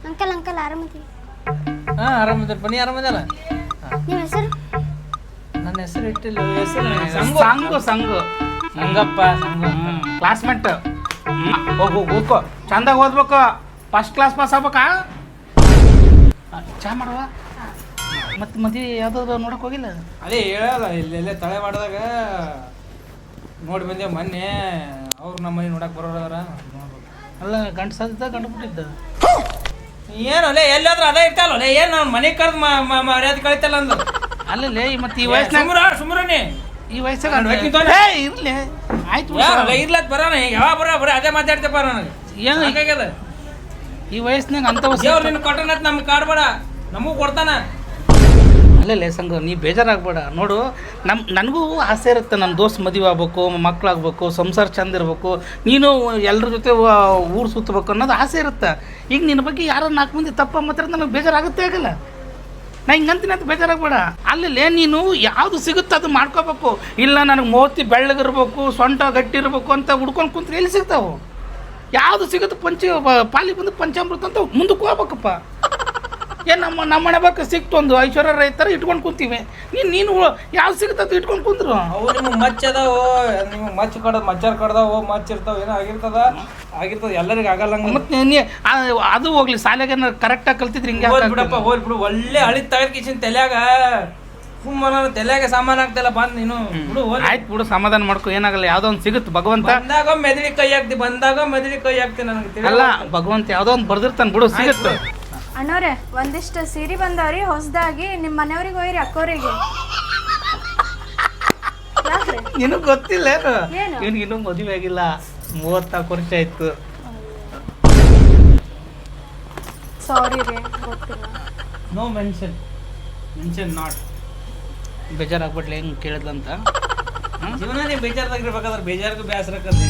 ಅಂಕಲ್ ಅಂಕಲ್ ಆರಾಮದಿ ಹಾ ಆರಾಮದಿರ ಬನ್ನಿ ಆರಾಮದಲ್ಲ ನಿಮ್ಮ ಹೆಸರು? ನನ್ನ ಹೆಸರು ಇಟ್ಟಿಲ್ಲ. ಹೆಸರು ಸಂಗು. ಸಂಗು ಸಂಗು. ಸಂಗಪ್ಪ ಸಂಗು ಕ್ಲಾಸ್ಮೇಟ್ ಹೋಗು ಹೋಗು ಚಂದಾಗ ಓದ್ಬೇಕು. ಫಸ್ಟ್ ಕ್ಲಾಸ್ ಪಾಸ್ ಆಗ್ಬೇಕಾ? ಚಾ ಮಾಡುವ? ಮತ್ತೆ ಮದುವೆ ಯಾವ್ದಾದ್ರು ನೋಡಕ್ ಹೋಗಿಲ್ಲ? ಅದೇ ಹೇಳಲ್ಲ ಇಲ್ಲೆಲ್ಲ ತಳೆ ಮಾಡಿದಾಗ ನೋಡಿ ಬಂದೆ ಮೊನ್ನೆ ಅವ್ರು ನಮ್ಮ ಮನೆ ನೋಡಕ್ ಬರೋರ ಅಲ್ಲ ಗಂಟು ಸಾಧಿದ್ದ ಗಂಡು ಬಿಟ್ಟಿದ್ದ ಏನು ಅಲ್ಲೇ ಎಲ್ಲಾದ್ರೂ ಅದೇ ಇರ್ತಲ್ಲ ಅಲ್ಲೇ ಏನು ಅವ್ನ ಮನೆ ಕರೆದು ಮರ್ಯಾದೆ ಕಳಿತಲ್ಲ ಅಂದು ಅಲ್ಲೇ ಈ ಮತ್ತೆ ಈ ವಯಸ್ಸಿನಾಗ ಸುಮ್ರ ಸುಮ್ರನಿ ಈ ವಯಸ್ಸಾಗ ಇರ್ಲಿ ಆಯ್ತು ಇರ್ಲತ್ ಬರೋಣ ಯಾವಾಗ ಬರೋ ಬರೋ ಅದೇ ಮಾತಾಡ್ತೇಪ ನನಗೆ. ಏನು ಸಾಕಾಗ್ಯದ. ಈ ವಯಸ್ಸಿನಾಗ ಅಂತ ನಿನ್ನ ಕೊಟ್ಟನತ್ ನಮ್ಗೆ ಕಾಡ್ಬೇಡ. ನಮಗೂ ಕೊಡ್ತಾನ. ಅಲ್ಲೇ ಸಂಘ ನೀ ಬೇಜಾರಾಗ್ಬೇಡ. ನೋಡು ನಮ್ಮ ನನಗೂ ಆಸೆ ಇರುತ್ತೆ ನನ್ನ ದೋಸ್ತ್ ಮದುವೆ ಆಗ್ಬೇಕು ಮಕ್ಕಳಾಗ್ಬೇಕು ಸಂಸಾರ ಚಂದ ಇರಬೇಕು. ನೀನು ಎಲ್ಲರ ಜೊತೆ ಊರು ಸುತ್ತಬೇಕು ಅನ್ನೋದು ಆಸೆ ಇರುತ್ತೆ. ಈಗ ನಿನ್ನ ಬಗ್ಗೆ ಯಾರೋ ನಾಲ್ಕು ಮಂದಿ ತಪ್ಪ ಮಾತ್ರ ನನಗೆ ಬೇಜಾರಾಗುತ್ತೆ ಆಗಲ್ಲ. ನಾ ಹಿಂಗಂತೀನಿ ಅಂತ ಬೇಜಾರಾಗ್ಬೇಡ. ಅಲ್ಲಲ್ಲೇ ನೀನು ಯಾವುದು ಸಿಗುತ್ತೆ ಅದು ಮಾಡ್ಕೋಬೇಕು. ಇಲ್ಲ ನನಗೆ ಮೋತಿ ಬೆಳ್ಳಗಿರ್ಬೇಕು, ಸೊಂಟ ಗಟ್ಟಿ ಇರಬೇಕು ಅಂತ ಹುಡ್ಕೊಂಡು ಕುಂತ್ರೆ ಎಲ್ಲಿ ಸಿಗ್ತಾವೆ? ಯಾವುದು ಸಿಗುತ್ತೆ ಪಂಚ ಪಾಲಿ ಬಂದು ಪಂಚಾಮೃತ ಅಂತ ಮುಂದಕ್ಕೆ ಹೋಗ್ಬೇಕಪ್ಪ. ಏನು ನಮ್ಮ ನಮ್ಮ ಮನೆ ಬಗ್ಗೆ ಸಿಕ್ತು ಒಂದು ಐಶ್ವರ್ಯ ರೈತರ ಇಟ್ಕೊಂಡು ಕುಂತೀವಿ. ನೀನು ನೀನು ಯಾವ ಸಿಗ್ತದ ಇಟ್ಕೊಂಡು ಕುಂದ್ರು? ಅವು ನಿಮಗೆ ಮಚ್ಚ ಅದಾವ ನಿಮ್ಗೆ ಮಚ್ಚ ಕಡದ ಮಚ್ಚಾರ್ ಕಡ್ದಾವ ಮಚ್ಚ ಇರ್ತಾವ ಏನೋ ಆಗಿರ್ತದ? ಆಗಿರ್ತದ ಎಲ್ಲರಿಗೂ ಆಗಲ್ಲ ಮತ್ತೆ ನೀ ಅದು ಹೋಗ್ಲಿ ಶಾಲೆಗೆ ಕರೆಕ್ಟಾಗಿ ಕಲ್ತಿದ್ರಿ ಹಿಂಗೆ ಬಿಡಪ್ಪ ಹೋಗ್ಲಿ ಬಿಡು ಒಳ್ಳೆ ಹಳಿ ತಗದ್ ಕಿಶನ್ ತಲ್ಯಾಗ. ಸುಮ್ಮನ ತಲ್ಯಾಗ ಸಾಮಾನ್ ಆಗ್ತಲ್ಲ ಬಂದ್ ನೀನು. ಬಿಡು ಆಯ್ತು ಬಿಡು ಸಮಾಧಾನ ಮಾಡ್ಕೊ ಏನಾಗಲ್ಲ ಯಾವುದೋ ಒಂದು ಸಿಗುತ್ತೆ. ಭಗವಂತ ಬಂದಾಗ ಮೆದಳಿ ಕೈ ಹಾಕ್ತಿ ಬಂದಾಗ ಮೆದಳಿ ಕೈ ಹಾಕ್ತಿ ನನಗೆ ಅಲ್ಲ ಭಗವಂತ ಯಾವುದೋ ಒಂದು ಬರ್ದಿರ್ತಾನೆ ಬಿಡು ಸಿಗುತ್ತೆ. ಅಣ್ಣವ್ರೆ ಒಂದಿಷ್ಟು ಸೀರೆ ಬಂದವ್ರಿ ಹೊಸದಾಗಿ ನಿಮ್ಮ ಮನೆಯವ್ರಿಗೆ ಹೋಯ್ರಿ ಅಕ್ಕೋರಿಗೆ. ನಿನಗೆ ಗೊತ್ತಿಲ್ಲ ಏನು? ಇವ್ನಿಗೆ ಇನ್ನೂ ಮದುವೆ ಆಗಿಲ್ಲ. ಮೂವತ್ನಾಲ್ಕು ವರ್ಷ ಆಯ್ತು. ಸಾರಿ ರೀ ಗೊತ್ತಿಲ್ಲ. ನೋ ಮೆನ್ಷನ್ ಮೆನ್ಷನ್ ನಾಟ್ ಬೇಜಾರಾಗ್ಬಿಟ್ಲೆ ಹೆಂಗೆ ಕೇಳಿದ್ಲಂತ. ಜೀವನನೇ ಬೇಜಾರ್ದಾಗಿರ್ಬೇಕಾದ್ರೆ ಬೇಜಾರ್ಗೂ ಬೇಸರಕ್ಕಂದ್ರೆ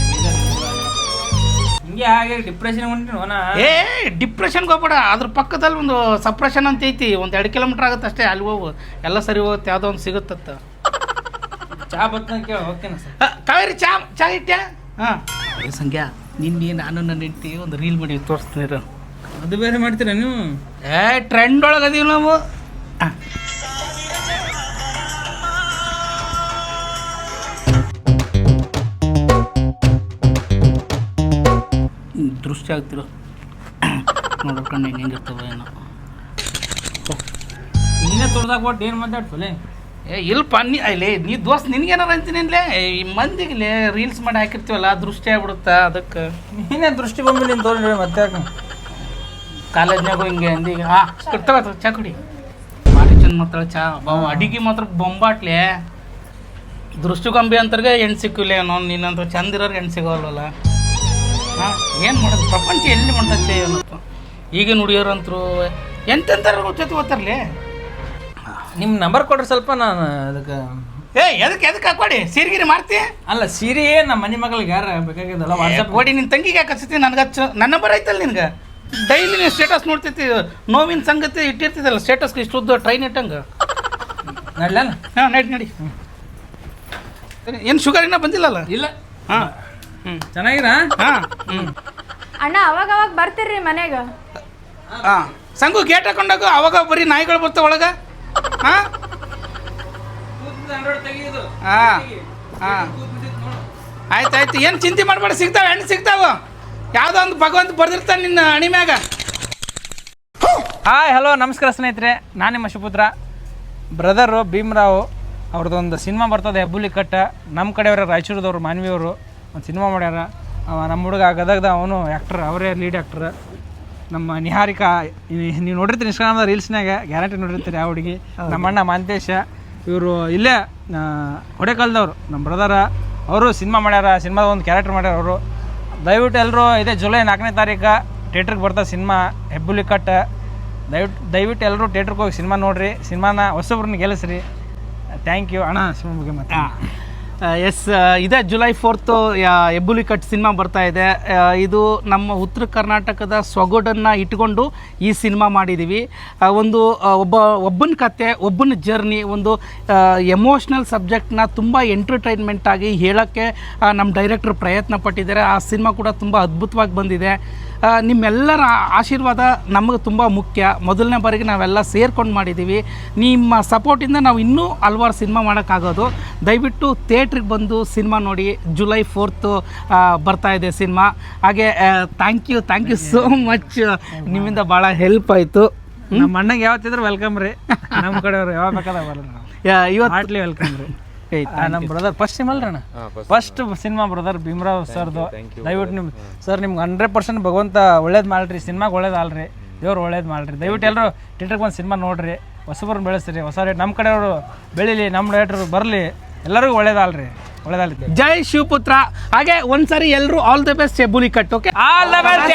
ಹಿಂಗೆ ಹಾಗೆ ಡಿಪ್ರೆಷನ್ ಹೊಂಟಿನ ಏ ಡಿಪ್ರೆಷನ್ಗೆ ಹೋಗ್ಬೇಡ. ಅದ್ರ ಪಕ್ಕದಲ್ಲಿ ಒಂದು ಸಪ್ರೆಷನ್ ಅಂತ ಐತಿ. ಒಂದು ಎರಡು ಕಿಲೋಮೀಟ್ರ್ ಆಗುತ್ತೆ ಅಷ್ಟೇ ಅಲ್ಲಿ ಹೋಗು. ಎಲ್ಲ ಸರಿ ಹೋಗುತ್ತೆ ಯಾವುದೋ ಒಂದು ಸಿಗುತ್ತತ್ತ ಚಾ ಬರ್ತಂಗೆ ಕೇಳಿ ಹೋಗ್ತೇನೆ ಸರ್. ಕಾವೇರಿ ಚಾ ಚಾ ಇಟ್ಟೆ ಹಾಂ. ಸಂಖ್ಯಾ ನಿನ್ನೆ ನಾನು ನನ್ನ ಹೆಂಡತಿ ಒಂದು ರೀಲ್ ಮಾಡಿ ತೋರಿಸ್ತೀನಿ. ಅದು ಬೇರೆ ಮಾಡ್ತೀರಾ ನೀವು? ಏ ಟ್ರೆಂಡ್ ಒಳಗೆ ಅದೀವಿ ನಾವು. ಆ. ದೃಷ್ಟಿ ಆಗ್ತಿರೋ ನೋಡ್ಕೊಂಡು ಹಿಂಗೆ ಹೆಂಗಿರ್ತವೆ ಏನೋ. ನೀನೇ ತೊಳ್ದಾಗ ಒಟ್ಟು ಏನು ಮಾತಾಡ್ಸಲೆ? ಏ ಇಲ್ಪ ನೀ ಅಲ್ಲಿ ನೀ ದೋಸ್ತ್ ನಿನಗೇನಾರ ಅಂತೀನಿ ಇಲ್ಲೇ ಈ ಮಂದಿಗೆ ರೀಲ್ಸ್ ಮಾಡಿ ಹಾಕಿರ್ತೀವಲ್ಲ ದೃಷ್ಟಿ ಆಗ್ಬಿಡುತ್ತಾ ಅದಕ್ಕೆ? ನೀನೇ ದೃಷ್ಟಿ ಬಂದು ನೀನು ತೋರಿ ಮತ್ತೆ ಕಾಲೇಜ್ನಾಗೂ ಹಿಂಗೆ ಅಂದೀಗ ಹಾ ತಗೋ ಚಾ ಕುಡಿ. ಭಾರಿ ಚಂದ ಮಾತಾಡ ಚಾ. ಬಾ ಅಡಿಗೆ ಮಾತ್ರ ಬೊಂಬಾಟ್ಲೆ. ದೃಷ್ಟಿಗೊಂಬಿ ಅಂತರ್ಗೆ ಹೆಣ್ಣು ಸಿಕ್ಕಿಲ್ಲ ಏನೋ ನೀನಂತ ಚಂದ ಇರೋರು ಹೆಣ್ಣು ಸಿಗೋಲ್ವಲ್ಲ ಹಾಂ ಏನು ಮಾಡೋದು? ಪ್ರಪಂಚ ಎಲ್ಲಿ ಹೊಂಟತ್ತೆ ಅನ್ನೋದು. ಈಗ ನುಡಿಯೋರಂತರು ಎಂತೆಂಥರ ಗೊತ್ತೈತೆ ಓದ್ತಾರಲಿ ನಿಮ್ಮ ನಂಬರ್ ಕೊಡ್ರಿ ಸ್ವಲ್ಪ ನಾನು ಅದಕ್ಕೆ ಏ ಎದಕ್ಕೆ ಎದಕ್ಕೆ ಹಾಕೊಡಿ ಸೀರಿಗಿರಿ ಮಾಡ್ತಿ? ಅಲ್ಲ ಸೀರೆ ನಮ್ಮ ಮನೆ ಮಗಳಿಗೆ ಯಾರ ಬೇಕಾಗಿದ್ದಲ್ಲ? ವಾಟ್ಸಪ್ ಕೊಡಿ ನಿನ್ನ ತಂಗಿಗೆ ಯಾಕೆ ಹಚ್ಚತಿ ನನಗೆ ಹಚ್ಚು. ನನ್ನ ನಂಬರ್ ಐತಲ್ಲ ನಿನ್ಗೆ? ಡೈಲಿ ನೀನು ಸ್ಟೇಟಸ್ ನೋಡ್ತೈತಿ ನೋವಿನ ಸಂಗತಿ ಇಟ್ಟಿರ್ತಿದ್ದಲ್ಲ ಸ್ಟೇಟಸ್ಗೆ ಉದ್ದ ಟ್ರೈನ್ ಇಟ್ಟಂಗೆ? ನಡ್ಲೇನ ಹಾಂ ನಡಿ ನಡಿ. ಏನು ಶುಗರ್ ಇನ್ನೂ ಬಂದಿಲ್ಲಲ್ಲ? ಇಲ್ಲ. ಹಾಂ. ಚೆನ್ನಾಗಿರಾ ಹಾಂ. ಹ್ಞೂ ಅಣ್ಣ ಅವಾಗ ಅವಾಗ ಬರ್ತೀರ್ರಿ ಮನೆಗ. ಹಾಂ ಸಂಗು ಗೇಟ್ ಹಾಕೊಂಡಾಗ ಅವಾಗ ಬರೀ ನಾಯಿಗಳು ಬರ್ತಾವ ಒಳಗ. ಹಾಂ? ಹಾಂ ಹಾಂ ಆಯ್ತು ಆಯ್ತು. ಏನು ಚಿಂತೆ ಮಾಡಬೇಡ ಸಿಗ್ತಾವ ಹೆಣ್ಣು ಸಿಗ್ತಾವ. ಯಾವುದೋ ಒಂದು ಭಗವಂತ ಬರ್ದಿರ್ತಾನೆ ನಿನ್ನ ಹಣಿ ಮ್ಯಾಗ. ಹಾಯ್ ಹಲೋ ನಮಸ್ಕಾರ ಸ್ನೇಹಿತರೆ. ನಾನು ನಿಮ್ಮ ಶುಪುತ್ರ ಬ್ರದರು ಭೀಮ್ರಾವ್ ಅವ್ರದ್ದೊಂದು ಸಿನಿಮಾ ಬರ್ತದೆ ಹೆಬ್ಬುಲಿ ಕಟ್ಟ. ನಮ್ಮ ಕಡೆಯವರ ರಾಯಚೂರದವ್ರು ಮಾನ್ವಿಯವರು. ಒಂದು ಸಿನಿಮಾ ಮಾಡ್ಯಾರ. ಅವ ನಮ್ಮ ಹುಡುಗ ಗದಗದ ಅವನು ಆ್ಯಕ್ಟ್ರ್ ಅವರೇ ಲೀಡ್ ಆ್ಯಕ್ಟ್ರ್ ನಮ್ಮ ನಿಹಾರಿಕಾ ನೀವು ನೋಡಿರ್ತೀರಿ ಇನ್ಸ್ಟಾಗ್ರಾಮ್ದ ರೀಲ್ಸ್ನಾಗ ಗ್ಯಾರಂಟಿ ನೋಡಿರ್ತೀರಿ ಆ ಹುಡುಗಿ. ನಮ್ಮ ಅಣ್ಣ ಮಾಂತೇಶ ಇವರು ಇಲ್ಲೇ ಹೊಡೆಕಾಲದವರು ಹೊಡೆಕಾಲದವ್ರು ನಮ್ಮ ಬ್ರದರ ಅವರು ಸಿನಿಮಾ ಮಾಡ್ಯಾರ ಸಿನಿಮಾದ ಒಂದು ಕ್ಯಾರೆಕ್ಟರ್ ಮಾಡ್ಯಾರ ಅವರು. ದಯವಿಟ್ಟು ಎಲ್ಲರೂ ಇದೇ ಜುಲೈ ನಾಲ್ಕನೇ ತಾರೀಕು ಥಿಯೇಟ್ರಿಗೆ ಬರ್ತದೆ ಸಿನಿಮಾ ಹೆಬ್ಬುಲಿ ಕಟ್ ದಯವಿಟ್ಟು ದಯವಿಟ್ಟು ಎಲ್ಲರೂ ಥಿಯೇಟ್ರಿಗೆ ಹೋಗಿ ಸಿನಿಮಾ ನೋಡಿರಿ. ಸಿನಿಮಾನ ಹೊಸಬ್ರನ್ನ ಗೆಲ್ಲಿಸ್ರಿ. ಥ್ಯಾಂಕ್ ಯು ಅಣ್ಣ ಸಿನಿಮಾ ಬಗ್ಗೆ ಮತ್ತೆ ಎಸ್ ಇದೇ July fourth Hebbuli cut cinema ಬರ್ತಾ ಇದೆ. ಇದು ನಮ್ಮ ಉತ್ತರ ಕರ್ನಾಟಕದ ಸೊಗಡನ್ನು ಇಟ್ಕೊಂಡು ಈ ಸಿನಿಮಾ ಮಾಡಿದ್ದೀವಿ ಒಂದು ಒಬ್ಬ, ಒಬ್ಬನ ಕತೆ, ಒಬ್ಬನ ಜರ್ನಿ, ಒಂದು ಎಮೋಷ್ನಲ್ ಸಬ್ಜೆಕ್ಟ್ನ ತುಂಬ ಎಂಟರ್ಟೈನ್ಮೆಂಟಾಗಿ ಹೇಳೋಕ್ಕೆ ನಮ್ಮ ಡೈರೆಕ್ಟ್ರ್ ಪ್ರಯತ್ನ ಪಟ್ಟಿದ್ದಾರೆ ಆ ಸಿನಿಮಾ ಕೂಡ ತುಂಬ ಅದ್ಭುತವಾಗಿ ಬಂದಿದೆ. ನಿಮ್ಮೆಲ್ಲರ ಆಶೀರ್ವಾದ ನಮಗೆ ತುಂಬ ಮುಖ್ಯ. ಮೊದಲನೇ ಬಾರಿಗೆ ನಾವೆಲ್ಲ ಸೇರ್ಕೊಂಡು ಮಾಡಿದ್ದೀವಿ ನಿಮ್ಮ ಸಪೋರ್ಟಿಂದ ನಾವು ಇನ್ನೂ ಹಲ್ವಾರು ಸಿನಿಮಾ ಮಾಡೋಕ್ಕಾಗೋದು. ದಯವಿಟ್ಟು ಥಿಯೇಟ್ರಿಗೆ ಬಂದು ಸಿನಿಮಾ ನೋಡಿ. ಜುಲೈ ಫೋರ್ತು ಬರ್ತಾ ಇದೆ ಸಿನಿಮಾ. ಹಾಗೆ thank you thank you so much ನಿಮ್ಮಿಂದ ಭಾಳ ಹೆಲ್ಪ್ ಆಯಿತು. ನಮ್ಮ ಅಣ್ಣಗೆ ಯಾವತ್ತಿದ್ರು ವೆಲ್ಕಮ್ ರೀ. ನಮ್ಮ ಕಡೆಯವರು ಯಾವಾಗ ಬೇಕಾದಾಗ ಇವತ್ತು ವೆಲ್ಕಮ್ ರೀ. ನಮ್ಮ ಬ್ರದರ್ ಫಸ್ಟ್ ಸಿನಿಮಾ ಅಲ್ರಿ ಅಣ್ಣ? ಫಸ್ಟ್ ಸಿನಿಮಾ ಬ್ರದರ್ ಭೀಮ್ರಾವ್ ಸರ್ದು. ದಯವಿಟ್ಟು ನಿಮ್ ಸರ್ ನಿಮ್ಗೆ ಹಂಡ್ರೆಡ್ ಪರ್ಸೆಂಟ್ ಭಗವಂತ ಒಳ್ಳೇದು ಮಾಡ್ರಿ ಸಿನಿಮಾಗೆ ಒಳ್ಳೇದು ಅಲ್ರಿ ದೇವ್ರು ಒಳ್ಳೇದು ಮಾಡ್ರಿ. ದಯವಿಟ್ಟು ಎಲ್ಲರೂ ಥಿಯೇಟ್ರಿಗೆ ಬಂದು ಸಿನಿಮಾ ನೋಡ್ರಿ. ಹೊಸಬ್ರನ್ನ ಬೆಳೆಸ್ರಿ. ಹೊಸ ರೇಟ್ ನಮ್ಮ ಕಡೆಯವರು ಬೆಳೀಲಿ ನಮ್ಮ ಡೈರೆಕ್ಟ್ರು ಬರಲಿ. ಎಲ್ಲರಿಗೂ ಒಳ್ಳೇದಲ್ರಿ ಒಳ್ಳೇದಲ್ರಿ ಜೈ ಶಿವಪುತ್ರ. ಹಾಗೆ ಒಂದ್ಸರಿ ಎಲ್ಲರೂ all the best Hebbuli cut okay all the best